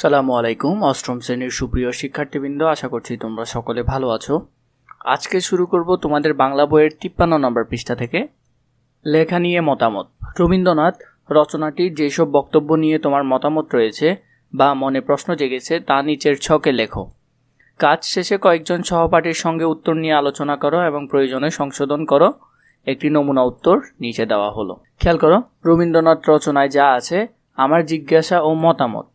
সালামু আলাইকুম, অষ্টম শ্রেণির সুপ্রিয় শিক্ষার্থীবৃন্দ, আশা করছি তোমরা সকলে ভালো আছো। আজকে শুরু করব তোমাদের বাংলা বইয়ের তিপ্পান্ন নম্বর পৃষ্ঠা থেকে। লেখা নিয়ে মতামত। রবীন্দ্রনাথ রচনাটির যেসব বক্তব্য নিয়ে তোমার মতামত রয়েছে বা মনে প্রশ্ন জেগেছে, তা নিচের ছকে লেখো। কাজ শেষে কয়েকজন সহপাঠীর সঙ্গে উত্তর নিয়ে আলোচনা করো এবং প্রয়োজনে সংশোধন করো। একটি নমুনা উত্তর নিচে দেওয়া হলো। খেয়াল করো, রবীন্দ্রনাথ রচনায় যা আছে, আমার জিজ্ঞাসা ও মতামত।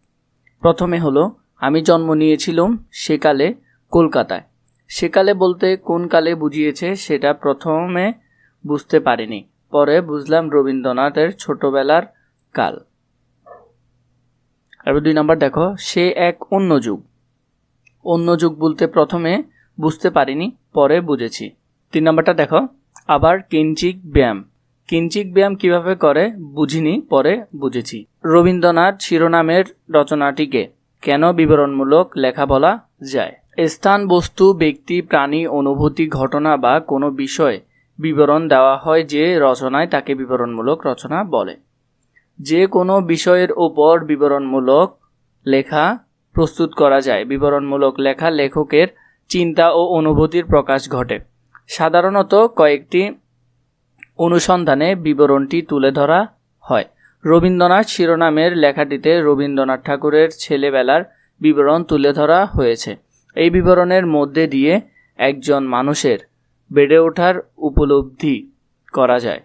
প্রথমে হলো, আমি জন্ম নিয়েছিলাম সেকালে কলকাতায়। সেকালে বলতে কোন কালে বুঝিয়েছে সেটা প্রথমে বুঝতে পারিনি। পরে বুঝলাম রবীন্দ্রনাথের ছোটবেলার কাল। এবার দুই নম্বর দেখো, সে এক অন্য যুগ। অন্য যুগ বলতে প্রথমে বুঝতে পারিনি, পরে বুঝেছি। তিন নম্বরটা দেখো, আবার কিঞ্চিক ব্যায়াম। কিঞ্চিক ব্যায়াম কীভাবে করে, বুঝিনি, পরে বুঝেছি। রবীন্দ্রনাথ শিরোনামের রচনাটিকে কেন বিবরণমূলক লেখা বলা যায়? স্থান, বস্তু, ব্যক্তি, প্রাণী, অনুভূতি, ঘটনা বা কোনো বিষয় বিবরণ দেওয়া হয় যে রচনায় তাকে বিবরণমূলক রচনা বলে। যে কোনো বিষয়ের ওপর বিবরণমূলক লেখা প্রস্তুত করা যায়। বিবরণমূলক লেখা লেখকের চিন্তা ও অনুভূতির প্রকাশ ঘটে। সাধারণত কয়েকটি অনুসন্ধানে বিবরণটি তুলে ধরা হয়। রবীন্দ্রনাথ শিরোনামের লেখাটিতে রবীন্দ্রনাথ ঠাকুরের ছেলেবেলার বিবরণ তুলে ধরা হয়েছে। এই বিবরণের মধ্যে দিয়ে একজন মানুষের বেড়ে ওঠার উপলব্ধি করা যায়।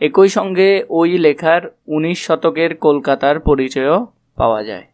একই সঙ্গে ওই লেখার উনিশ শতকের কলকাতার পরিচয়ও পাওয়া যায়।